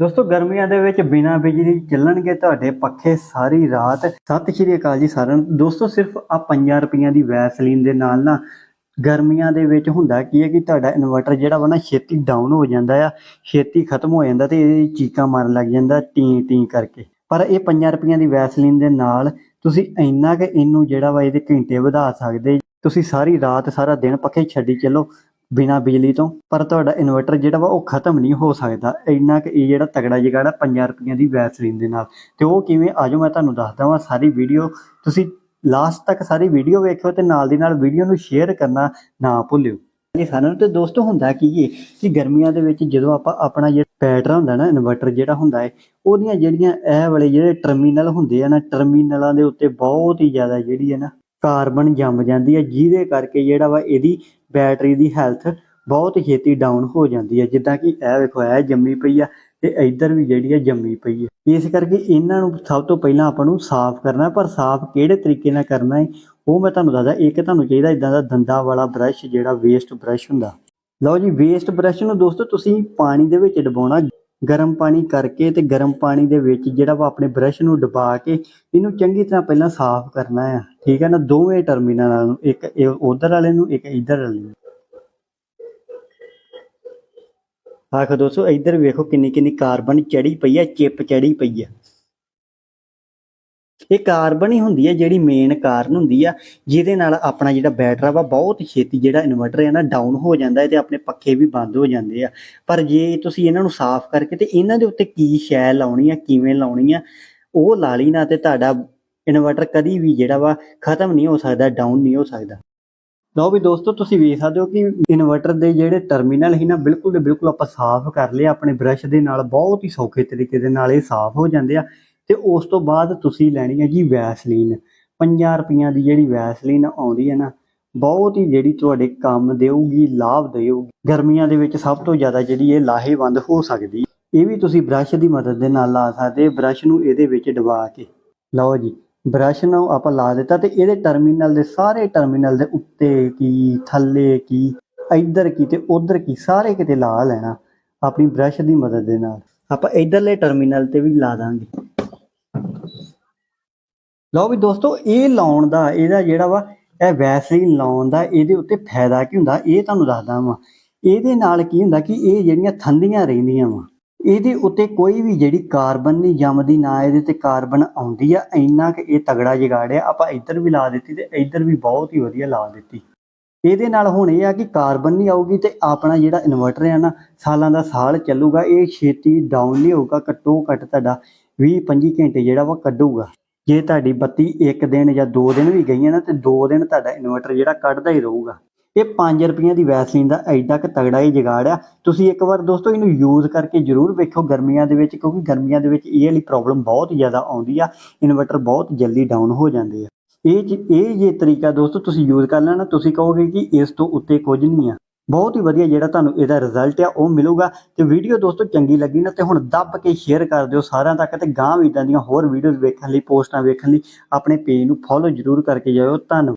ਦੋਸਤੋ, ਗਰਮੀਆਂ ਦੇ ਵਿੱਚ ਬਿਨਾਂ ਬਿਜਲੀ ਚੱਲਣਗੇ ਤੁਹਾਡੇ ਪੱਖੇ ਸਾਰੀ ਰਾਤ। ਸਤਿ ਸ਼੍ਰੀ ਅਕਾਲ ਜੀ ਸਾਰਿਆਂ ਨੂੰ। ਦੋਸਤੋ, ਸਿਰਫ ਆ 5 ਰੁਪਈਆਂ ਦੀ ਵੈਸਲੀਨ ਦੇ ਨਾਲ ਨਾ ਗਰਮੀਆਂ ਦੇ ਵਿੱਚ ਹੁੰਦਾ ਕੀ ਹੈ ਕਿ ਤੁਹਾਡਾ ਇਨਵਰਟਰ ਜਿਹੜਾ ਵਾ ਨਾ ਛੇਤੀ ਡਾਊਨ ਹੋ ਜਾਂਦਾ ਆ, ਛੇਤੀ ਖਤਮ ਹੋ ਜਾਂਦਾ ਤੇ ਇਹ ਚੀਕਾਂ ਮਾਰਨ ਲੱਗ ਜਾਂਦਾ ਟੀ ਟੀ ਕਰਕੇ। ਪਰ ਇਹ 5 ਰੁਪਈਆਂ ਦੀ ਵੈਸਲੀਨ ਦੇ ਨਾਲ ਤੁਸੀਂ ਇੰਨਾ ਕਿ ਇਹਨੂੰ ਜਿਹੜਾ ਵਾ ਇਹਦੇ ਘੰਟੇ ਵਧਾ ਸਕਦੇ। ਤੁਸੀਂ ਸਾਰੀ ਰਾਤ, ਸਾਰਾ ਦਿਨ ਪੱਖੇ ਛੱਡੀ ਚੱਲੋ। ਬਿਨਾਂ ਬਿਜਲੀ ਤੋਂ, ਪਰ ਤੁਹਾਡਾ ਇਨਵਰਟਰ ਜਿਹੜਾ ਵਾ ਉਹ ਖਤਮ ਨਹੀਂ ਹੋ ਸਕਦਾ। ਇੰਨਾ ਕਿ ਇਹ ਜਿਹੜਾ ਤਗੜਾ ਜਿਗਾੜਾ 5 ਰੁਪਈਆਂ ਦੀ ਵੈਸਲੀਨ ਦੇ ਨਾਲ। ਤੇ ਉਹ ਕਿਵੇਂ? ਆਜੋ ਮੈਂ ਤੁਹਾਨੂੰ ਦੱਸਦਾ ਵਾਂ ਸਾਰੀ ਵੀਡੀਓ ਤੁਸੀਂ ਲਾਸਟ ਤੱਕ ਸਾਰੀ ਵੀਡੀਓ ਵੇਖਿਓ ਤੇ ਨਾਲ ਦੀ ਨਾਲ ਵੀਡੀਓ ਨੂੰ ਸ਼ੇਅਰ ਕਰਨਾ ਨਾ ਭੁੱਲਿਓ। ਜੀ ਸਾਨੂੰ ਤੇ ਦੋਸਤੋ ਹੁੰਦਾ ਕੀ ਹੈ ਕਿ ਗਰਮੀਆਂ ਦੇ ਵਿੱਚ ਜਦੋਂ ਆਪਾਂ ਆਪਣਾ ਜਿਹੜਾ ਬੈਟਰਾ ਹੁੰਦਾ ਨਾ ਇਨਵਰਟਰ ਜਿਹੜਾ ਹੁੰਦਾ ਹੈ ਉਹਦੀਆਂ ਜਿਹੜੀਆਂ ਇਹ ਵਾਲੇ ਜਿਹੜੇ ਟਰਮੀਨਲ ਹੁੰਦੇ ਆ ਨਾ ਟਰਮੀਨਲਾਂ ਦੇ ਉੱਤੇ ਬਹੁਤ ਹੀ ਜ਼ਿਆਦਾ ਜਿਹੜੀ ਹੈ ਨਾ ਕਾਰਬਨ ਜੰਮ ਜਾਂਦੀ ਹੈ, ਜਿਹਦੇ ਕਰਕੇ ਜਿਹੜਾ ਵਾ ਇਹਦੀ ਬੈਟਰੀ ਦੀ ਹੈਲਥ ਬਹੁਤ ਛੇਤੀ ਡਾਊਨ ਹੋ ਜਾਂਦੀ ਹੈ। ਜਿੱਦਾਂ ਕਿ ਇਹ ਵੇਖੋ, ਇਹ ਜੰਮੀ ਪਈ ਆ ਤੇ ਇੱਧਰ ਵੀ ਜਿਹੜੀ ਹੈ ਜੰਮੀ ਪਈ ਹੈ ਇਸ ਕਰਕੇ ਇਹਨਾਂ ਨੂੰ ਸਭ ਤੋਂ ਪਹਿਲਾਂ ਆਪਾਂ ਨੂੰ ਸਾਫ਼ ਕਰਨਾ, ਪਰ ਸਾਫ਼ ਕਿਹੜੇ ਤਰੀਕੇ ਨਾਲ ਕਰਨਾ ਹੈ, ਉਹ ਮੈਂ ਤੁਹਾਨੂੰ ਦੱਸਦਾ। ਇੱਕ ਤੁਹਾਨੂੰ ਚਾਹੀਦਾ ਇਦਾਂ ਦਾ ਦੰਦਾਂ ਵਾਲਾ ਬ੍ਰਸ਼, ਜਿਹੜਾ ਵੇਸਟ ਬ੍ਰਸ਼ ਹੁੰਦਾ। ਲਓ ਜੀ ਵੇਸਟ ਬ੍ਰਸ਼ ਨੂੰ ਦੋਸਤੋ ਤੁਸੀਂ ਪਾਣੀ ਦੇ ਵਿੱਚ ਡਬਾਉਣਾ ਗਰਮ ਪਾਣੀ ਕਰਕੇ ਤੇ ਗਰਮ ਪਾਣੀ ਦੇ ਵਿੱਚ ਜਿਹੜਾ ਵਾ ਆਪਣੇ ਬ੍ਰਸ਼ ਨੂੰ ਡਬਾ ਕੇ ਇਹਨੂੰ ਚੰਗੀ ਤਰ੍ਹਾਂ ਪਹਿਲਾਂ ਸਾਫ਼ ਕਰਨਾ ਆ। ਠੀਕ ਹੈ ਨਾ? ਦੋਵੇਂ ਟਰਮੀਨਲਾਂ ਨੂੰ, ਇੱਕ ਉਧਰ ਵਾਲੇ ਨੂੰ, ਇੱਕ ਇੱਧਰ ਵਾਲੇ ਨੂੰ। ਆਖੋ ਦੋਸਤੋ, ਇੱਧਰ ਵੇਖੋ ਕਿੰਨੀ ਕਿੰਨੀ ਕਾਰਬਨ ਚੜੀ ਪਈ ਹੈ ਚਿਪ ਚੜੀ ਪਈ ਹੈ ਇਹ ਕਾਰਬਨ ਹੀ ਹੁੰਦੀ ਹੈ ਜਿਹੜੀ ਮੇਨ ਕਾਰਨ ਹੁੰਦੀ ਆ, ਜਿਹਦੇ ਨਾਲ ਆਪਣਾ ਜਿਹੜਾ ਬੈਟਰਾ ਵਾ ਬਹੁਤ ਛੇਤੀ ਜਿਹੜਾ ਇਨਵਰਟਰ ਹੈ ਨਾ ਡਾਊਨ ਹੋ ਜਾਂਦਾ ਹੈ ਤੇ ਆਪਣੇ ਪੱਖੇ ਵੀ ਬੰਦ ਹੋ ਜਾਂਦੇ ਆ। ਪਰ ਜੇ ਤੁਸੀਂ ਇਹਨਾਂ ਨੂੰ ਸਾਫ਼ ਕਰਕੇ ਤੇ ਇਹਨਾਂ ਦੇ ਉੱਤੇ ਕੀ ਸ਼ੈ ਲਾਉਣੀ ਆ, ਕਿਵੇਂ ਲਾਉਣੀ ਆ, ਉਹ ਲਾ ਲਈ ਨਾ ਤੇ ਤੁਹਾਡਾ ਇਨਵਰਟਰ ਕਦੀ ਵੀ ਜਿਹੜਾ ਵਾ ਖਤਮ ਨਹੀਂ ਹੋ ਸਕਦਾ ਡਾਊਨ ਨਹੀਂ ਹੋ ਸਕਦਾ। ਲਓ ਵੀ ਦੋਸਤੋ, ਤੁਸੀਂ ਵੇਖ ਸਕਦੇ ਹੋ ਕਿ ਇਨਵਰਟਰ ਦੇ ਜਿਹੜੇ ਟਰਮੀਨਲ ਸੀ ਨਾ, ਬਿਲਕੁਲ ਦੇ ਬਿਲਕੁਲ ਆਪਾਂ ਸਾਫ਼ ਕਰ ਲਏ, ਆਪਣੇ ਬ੍ਰਸ਼ ਦੇ ਨਾਲ ਬਹੁਤ ਹੀ ਸੌਖੇ ਤਰੀਕੇ ਦੇ ਨਾਲ ਇਹ ਸਾਫ਼ ਹੋ ਜਾਂਦੇ ਆ। ਤੇ ਉਸ ਤੋਂ ਬਾਅਦ ਤੁਸੀਂ ਲੈਣੀ ਹੈ ਜੀ ਵੈਸਲੀਨ। 50 ਰੁਪਈਆਂ ਦੀ ਜਿਹੜੀ ਵੈਸਲੀਨ ਆਉਂਦੀ ਹੈ ਨਾ, ਬਹੁਤ ਹੀ ਜਿਹੜੀ ਤੁਹਾਡੇ ਕੰਮ ਦੇਊਗੀ, ਲਾਭ ਦੇਊਗੀ। ਗਰਮੀਆਂ ਦੇ ਵਿੱਚ ਸਭ ਤੋਂ ਜ਼ਿਆਦਾ ਜਿਹੜੀ ਇਹ ਲਾਹੇਵੰਦ ਹੋ ਸਕਦੀ। ਇਹ ਵੀ ਤੁਸੀਂ ਬ੍ਰਸ਼ ਦੀ ਮਦਦ ਦੇ ਨਾਲ ਲਾ ਸਕਦੇ, ਬ੍ਰਸ਼ ਨੂੰ ਇਹਦੇ ਵਿੱਚ ਡਬਾ ਕੇ। ਲਓ ਜੀ, ਬ੍ਰਸ਼ ਨੂੰ ਆਪਾਂ ਲਾ ਦਿੱਤਾ ਤੇ ਇਹਦੇ ਟਰਮੀਨਲ ਦੇ ਸਾਰੇ ਟਰਮੀਨਲ ਦੇ ਉੱਤੇ ਕੀ, ਥੱਲੇ ਕੀ, ਇੱਧਰ ਕੀ ਤੇ ਉੱਧਰ ਕੀ, ਸਾਰੇ ਕਿਤੇ ਲਾ ਲੈਣਾ। ਆਪਣੀ ਬ੍ਰਸ਼ ਦੀ ਮਦਦ ਦੇ ਨਾਲ। ਆਪਾਂ ਇੱਧਰਲੇ ਟਰਮੀਨਲ ਤੇ ਵੀ ਲਾ ਦਾਂਗੇ। ਲਓ ਵੀ ਦੋਸਤੋ, ਇਹ ਲਾਉਣ ਦਾ, ਇਹਦਾ ਜਿਹੜਾ ਵਾ, ਇਹ ਵੈਸਲੀਨ ਲਾਉਣ ਦਾ ਇਹਦੇ ਉੱਤੇ ਫਾਇਦਾ ਕੀ ਹੁੰਦਾ? ਇਹ ਤੁਹਾਨੂੰ ਦੱਸਦਾ ਵਾਂ। ਇਹਦੇ ਨਾਲ ਕੀ ਹੁੰਦਾ ਕਿ ਇਹ ਜਿਹੜੀਆਂ ਥੰਦੀਆਂ ਰਹਿੰਦੀਆਂ ਵਾ, ਇਹਦੇ ਉੱਤੇ ਕੋਈ ਵੀ ਜਿਹੜੀ ਕਾਰਬਨ ਨਹੀਂ ਜੰਮਦੀ, ਨਾ ਇਹਦੇ ਤੇ ਕਾਰਬਨ ਆਉਂਦੀ ਆ, ਇੰਨਾ ਕਿ ਇਹ ਤਗੜਾ ਜਗਾੜਿਆ, ਆਪਾਂ ਇੱਧਰ ਵੀ ਲਾ ਦਿੱਤੀ ਤੇ ਇੱਧਰ ਵੀ ਬਹੁਤ ਹੀ ਵਧੀਆ ਲਾ ਦਿੱਤੀ। ਇਹਦੇ ਨਾਲ ਹੁਣ ਇਹ ਆ ਕਿ ਕਾਰਬਨ ਨਹੀਂ ਆਊਗੀ ਤੇ ਆਪਣਾ ਜਿਹੜਾ ਇਨਵਰਟਰ ਆ ਨਾ, ਸਾਲਾਂ ਦਾ ਸਾਲ ਚੱਲੂਗਾ, ਇਹ ਛੇਤੀ ਡਾਊਨ ਨਹੀਂ ਹੋਊਗਾ, ਘੱਟੋ ਘੱਟ ਤੁਹਾਡਾ 20 25 ਘੰਟੇ ਜਿਹੜਾ ਵਾ ਕੱਢੂਗਾ। ਜੇ ਤੁਹਾਡੀ ਬੱਤੀ ਇੱਕ ਦਿਨ ਜਾਂ ਦੋ ਦਿਨ ਵੀ ਗਈ ਹੈ ਨਾ ਤੇ ਦੋ ਦਿਨ ਤੁਹਾਡਾ ਇਨਵਰਟਰ ਜਿਹੜਾ ਕੱਢਦਾ ਹੀ ਰਹੂਗਾ। ਇਹ 5 ਰੁਪਈਆਂ ਦੀ ਵੈਸਲੀਨ ਦਾ ਐਡਾ ਕਿ ਤਗੜਾ ਹੀ ਜਗਾੜ ਆ। ਤੁਸੀਂ ਇੱਕ ਵਾਰ ਦੋਸਤੋ ਇਹਨੂੰ ਯੂਜ਼ ਕਰਕੇ ਜ਼ਰੂਰ ਵੇਖੋ ਗਰਮੀਆਂ ਦੇ ਵਿੱਚ, ਕਿਉਂਕਿ ਗਰਮੀਆਂ ਦੇ ਵਿੱਚ ਇਹ ਵਾਲੀ ਪ੍ਰੋਬਲਮ ਬਹੁਤ ਜ਼ਿਆਦਾ ਆਉਂਦੀ ਆ। ਇਨਵਰਟਰ ਬਹੁਤ ਜਲਦੀ ਡਾਊਨ ਹੋ ਜਾਂਦੇ ਆ। ਇਹ ਜੇ- ਇਹ ਜੇ ਤਰੀਕਾ ਦੋਸਤੋ ਤੁਸੀਂ ਯੂਜ਼ ਕਰ ਲੈਣਾ, ਤੁਸੀਂ ਕਹੋਗੇ ਕਿ ਇਸ ਤੋਂ ਉੱਤੇ ਕੁਝ ਨਹੀਂ ਆ। ਬਹੁਤ ਹੀ ਵਧੀਆ ਜਿਹੜਾ ਤੁਹਾਨੂੰ ਇਹਦਾ ਰਿਜ਼ਲਟ ਆ, ਉਹ ਮਿਲੂਗਾ। ਤੇ ਵੀਡੀਓ ਦੋਸਤੋ ਚੰਗੀ ਲੱਗੀ ਨਾ, ਤੇ ਹੁਣ ਦੱਬ ਕੇ ਸ਼ੇਅਰ ਕਰ ਦਿਓ ਸਾਰਿਆਂ ਤੱਕ, ਤੇ ਗਾਂ ਵੀ ਇਦਾਂ ਦੀਆਂ ਹੋਰ ਵੀਡੀਓਜ਼ ਵੇਖਣ ਲਈ, ਪੋਸਟਾਂ ਵੇਖਣ ਲਈ, ਆਪਣੇ ਪੇਜ ਨੂੰ ਫੋਲੋ ਜ਼ਰੂਰ ਕਰਕੇ ਜਾਇਓ। ਧੰਨਵਾਦ।